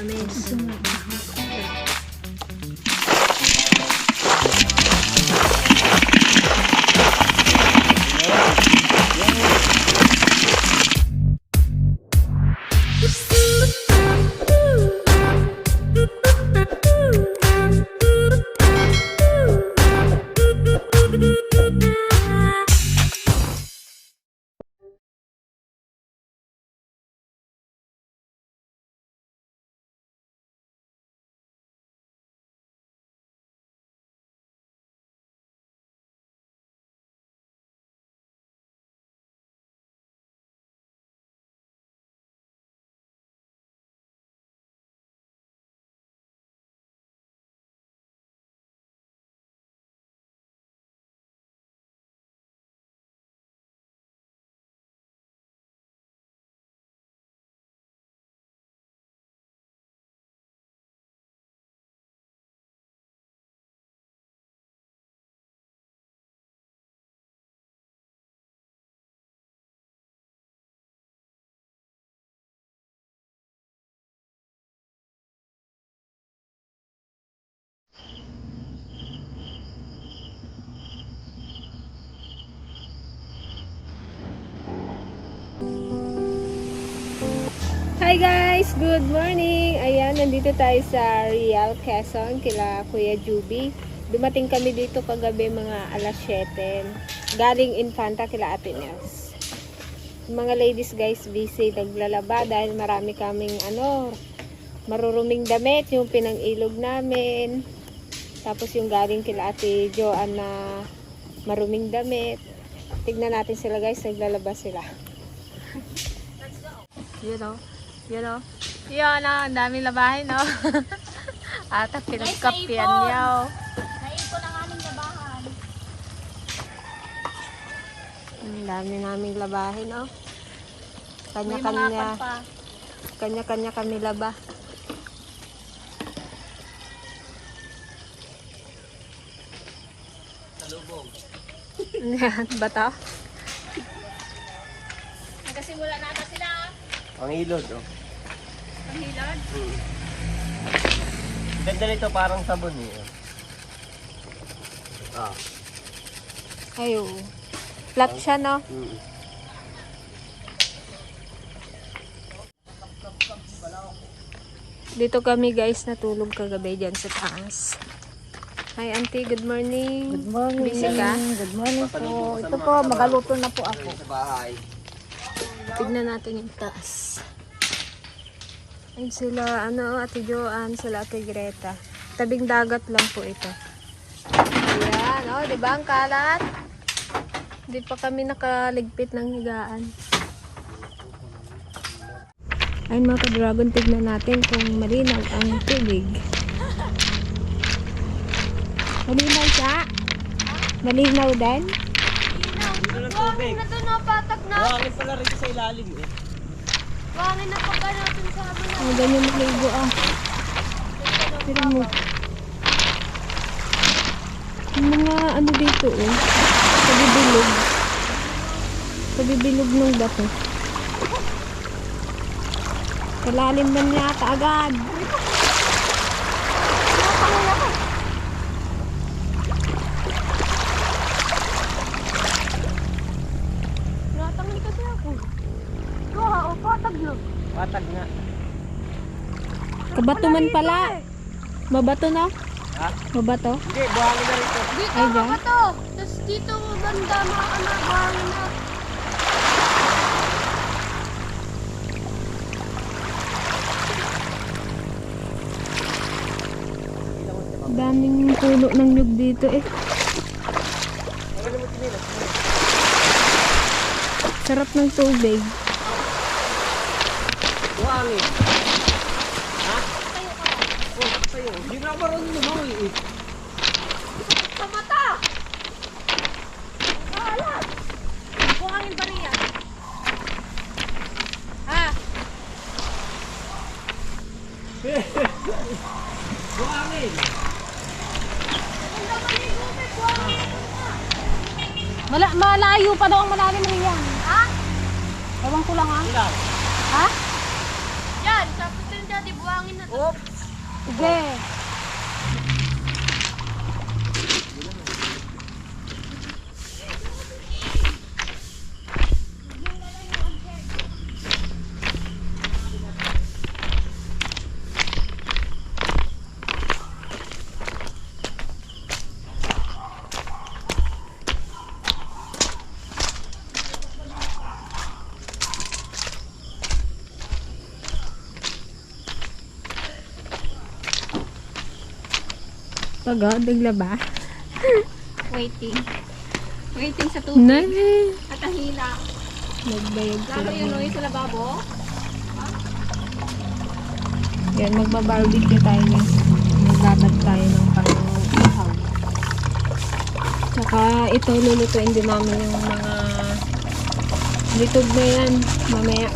kami. Hi guys! Good morning! Ayan, nandito tayo sa Real Quezon, kila Kuya Juby. Dumating kami dito kagabi mga alas 7. Galing Infanta kila Ate Nels. Mga ladies guys, busy naglalaba dahil marami kaming ano, maruruming damit, yung pinang-ilog namin. Tapos yung galing kila Ate Joanne na maruming damit. Tignan natin sila guys, naglalaba sila. You know, you know. Yun, oh, ang daming labahin, no? At ang pinagkapyan niya, oh. Naipon ang aming labahan. Ang dami naming labahin. May mga Kanya-kanya, pa. kanya-kanya kami laba. Yan, bata. Nagkasimula na ata sila. Ang ilod, oh. Ang hilod. Ang Ganda nito, parang sabon eh. Ah. Ayo. Flat siya, no? Mm. Dito kami guys natulog kagabi dyan sa taas. Hi auntie, good morning. Good morning. Busy ka? Good morning po. Ito po, magaluto na po ako. Sa bahay. Tignan natin yung taas. Ayun sila, ano, Ate Joanne, sila Ate Greta. Tabing dagat lang po ito. Ayan, oh, di ba ang kalat? Hindi pa kami nakaligpit ng higaan. Ayun mga ka-dragon, tignan natin kung malinaw ang tubig. Malinaw siya? Malinaw din? Ito ng tubig. Na doon napatag na. Buhangin pala rin sa ilalim eh. Buhangin na pagka natin sa kabila. Ang ganyan maligo ah. Pero mo. Yung mga ano dito oh. Sa bibilog. Sa bibilog ng bato. Kalalim na niya agad. Natangli kasi ako. Kuha o patag na. Patag nga. Kabato man pala. Mabato na? Ha? Mabato? Hindi, buhangin na rito. Dito Ay, dyan? bato. Tapos dito banda mga ano, buhangin na. Daming puno ng nyug dito eh. Sarap ng tubig. Buhangin. Ha? Oh, marunong lumawi eh. Sa mata! Alat! Buhangin pa rin yan. Ha? Buhangin! Mala malayo pa daw ang malalim riyan. Ha? Ewan ko lang ah. Ilan? Ha? Yan, tapos din dyan di buhangin na to. Oh, Sige. Pagod, bigla ba? Waiting. Waiting sa tubig. Nani. At tahila. Nagbayag Lalo sila. yun, no, yung sa lababo. Yan, magbabarbecue tayo guys. Magbabad tayo ng pang-ihaw. Tsaka ito lulutuin din namin yung mga litog na yan. Mamaya.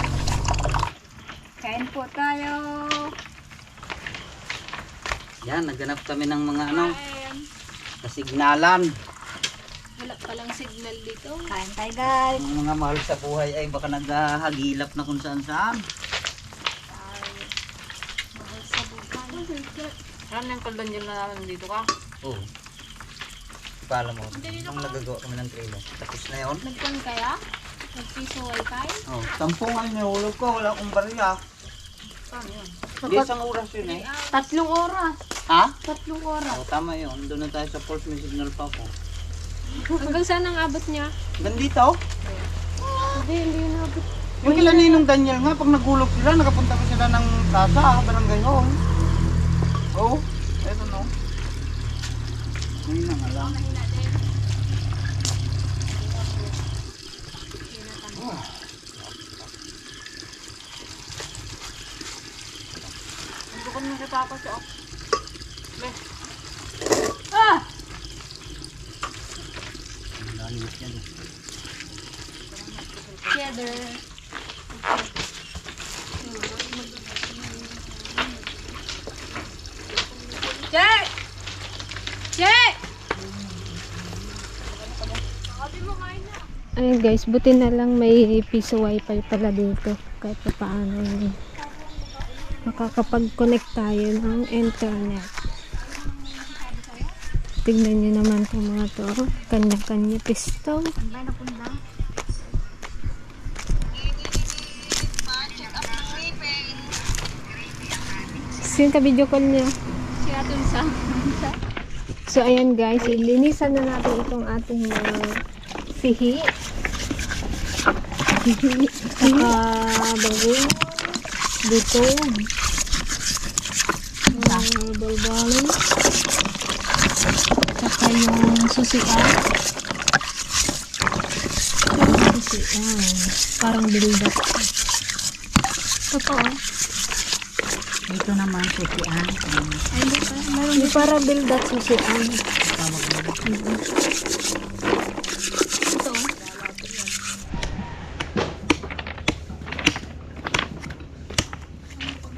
Kain po tayo. Yan, naghanap kami ng mga ano, kasignalan. Wala palang signal dito. Kain tayo guys. Ang mga mahal sa buhay ay baka naghahagilap na kung saan saan. Saan yung kaldan yun na namin dito ka? Oo. Pala mo, nung nagagawa kami ng trailer. Tapos na yun. Nagkon kaya? Nagpiso wifi? Oh, tampo nga yung nahulog ko, wala akong barya. Saan yun? Hindi, isang oras yun eh. Tatlong oras. Ha? Tatlong oras. Oo, tama yun. Doon na tayo sa port, may signal pa ako. Hanggang saan ang abot niya? Gandito? Hindi, hindi na. Yung kila Ninong Daniel nga, pag nagulog sila, nakapunta pa sila ng plaza, barangay hall. Oo, oh, eto no. Ngayon na nga lang. Hindi ko nung katapos siya. Langit yan. eh. Cheddar. Che! Che! Ayun guys, buti na lang may piso wifi pala dito. Kahit pa paano yun. Makakapag-connect tayo ng internet. Tignan nyo naman itong mga to. Kanya-kanya pisto. Sino ka video call niya? Si Atun Sam. So, ayan guys, ilinisan na natin itong ating mga sihi. Sihi. Saka bagong dito. Uh, balbalin. Saka yung susian. Susian. Parang build-up. Totoo. Ito naman, susian. Yung parang build-up susian.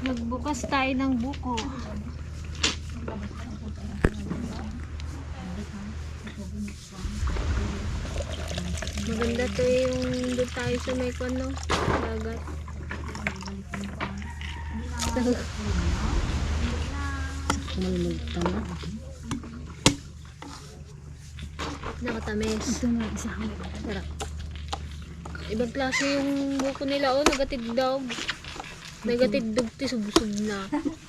Magbukas tayo ng buko. Maganda to yung doon tayo sa may pano, dagat. Nakatamis. Ito na isa. Tara. Ibang klase yung buko nila oh, nagatid daw. Nagatid dugti subsub na.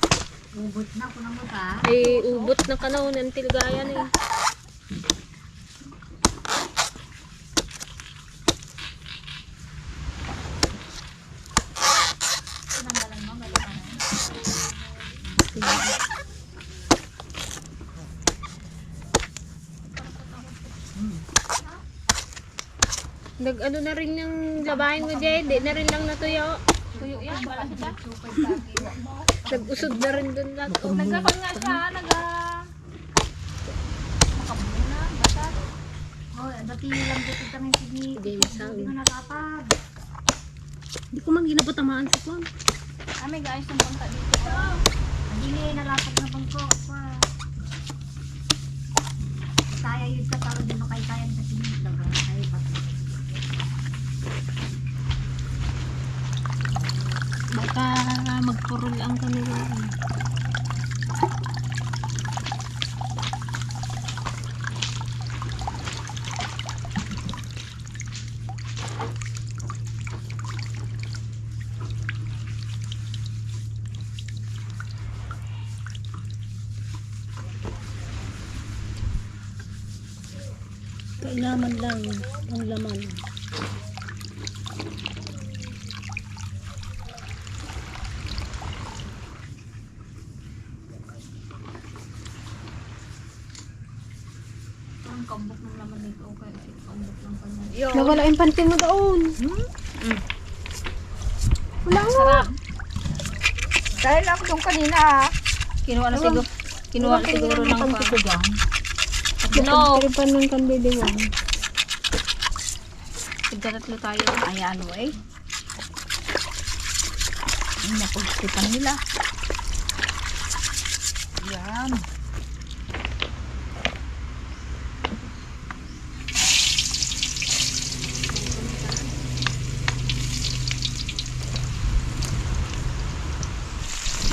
Ubot na ko naman ka. Ay ubot na kanahon ng tilgayan eh. Nag ano na rin yung labahin mo Jay, di na rin lang natuyo. Tuyo yan, wala siya. Nag-usod na rin dun lahat. Oh, nga siya, naga... Makabuna, bata. Oh, dati lang dito kami sige. Game sound. Hindi ko nakapag. Hindi ko man ginapatamaan sa kwan. Kami guys, yung punta dito. Hindi nalapag na bangko. Pa. Kaya yun sa tao din makaykayan sa sige. Daga, kaya pa. Baka magpurol ang kanila. Kailangan lang ang laman. Nawala yung panting mo doon. Wala nga. Sarap. Dahil ako yung kanina. Kinuha na siguro. Kinuha na siguro ng pa. No. Pero pa nung kandidiwan. Tigdatatlo tayo. Ayan, eh. Nakustipan nila. Yan.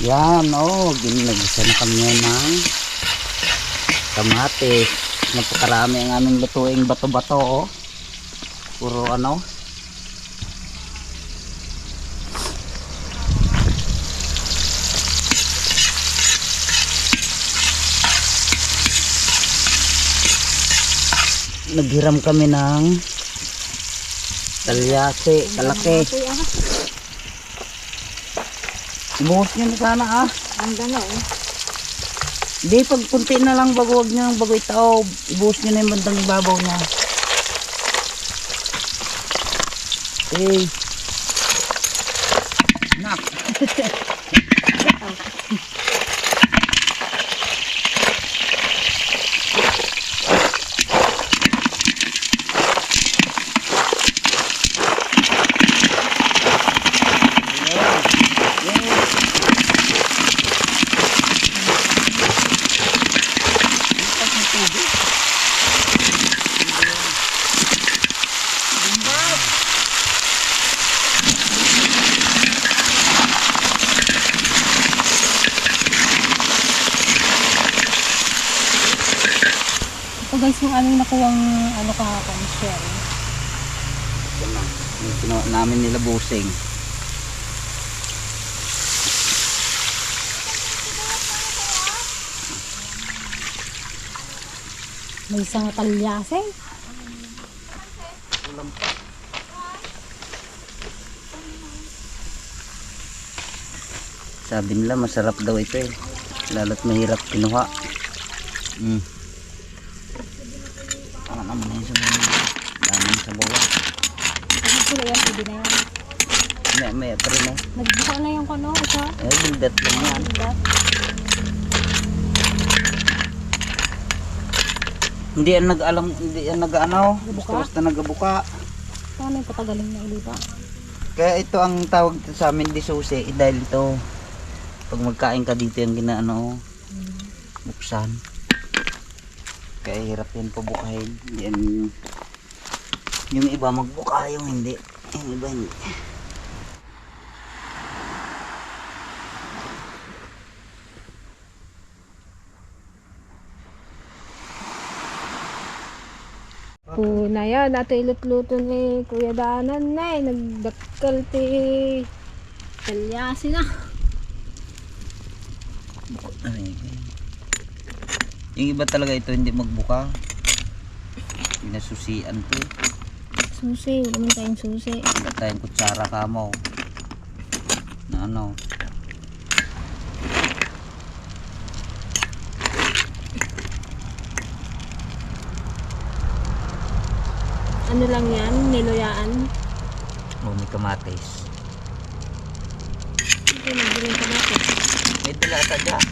Yan, oh, ginagisa na kami ng kamatis. Napakarami ang aming lutuing bato-bato, oh. Puro ano, naghiram kami ng talyase, kalaki. Ibuhos nyo na sana ah. Ang gano'n. Di, pag kunti na lang bago wag nyo bago itaob. Ibuhos nyo na yung bandang ibabaw niya. Okay. Nak. Ito nakuwang ano kahapon, shell. Yan na. Yung kinuha namin nila busing. May isang talyase. Sabi nila masarap daw ito eh. Lalo't mahirap kinuha. Mm. Ano naman na yun sa mga daming sa bawah. Ano sila yan, pwede na yan. May, may pa rin eh. Nagbuka na yung kano, isa. Bildat lang yan. Hindi yan nag-alam, hindi yan nag-ano. Basta-basta nag-abuka. Paano yung patagaling na ulita? Kaya ito ang tawag sa amin di susi eh, dahil ito pag magkain ka dito yung ginaano buksan. Kaya hirap yan pabukahin. Yan yung iba magbuka yung hindi. Yung iba hindi. Po na yan, nato ilutluto ni Kuya Danan na eh. Nagdakal ti talyasi na. Ano yun? Yung iba talaga ito hindi magbuka. Pinasusian to. Susi, wala man tayong susi. Wala tayong kutsara kamo. Na ano. Ano lang yan, niluyaan. O may kamatis. Ito, nagbilang ka natin. May dalata dyan.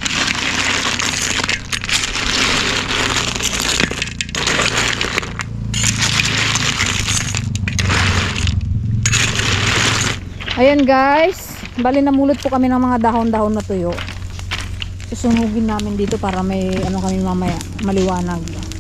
Ayan guys, bali namulot po kami ng mga dahon-dahon na tuyo. Susunugin namin dito para may ano kami mamaya, maliwanag.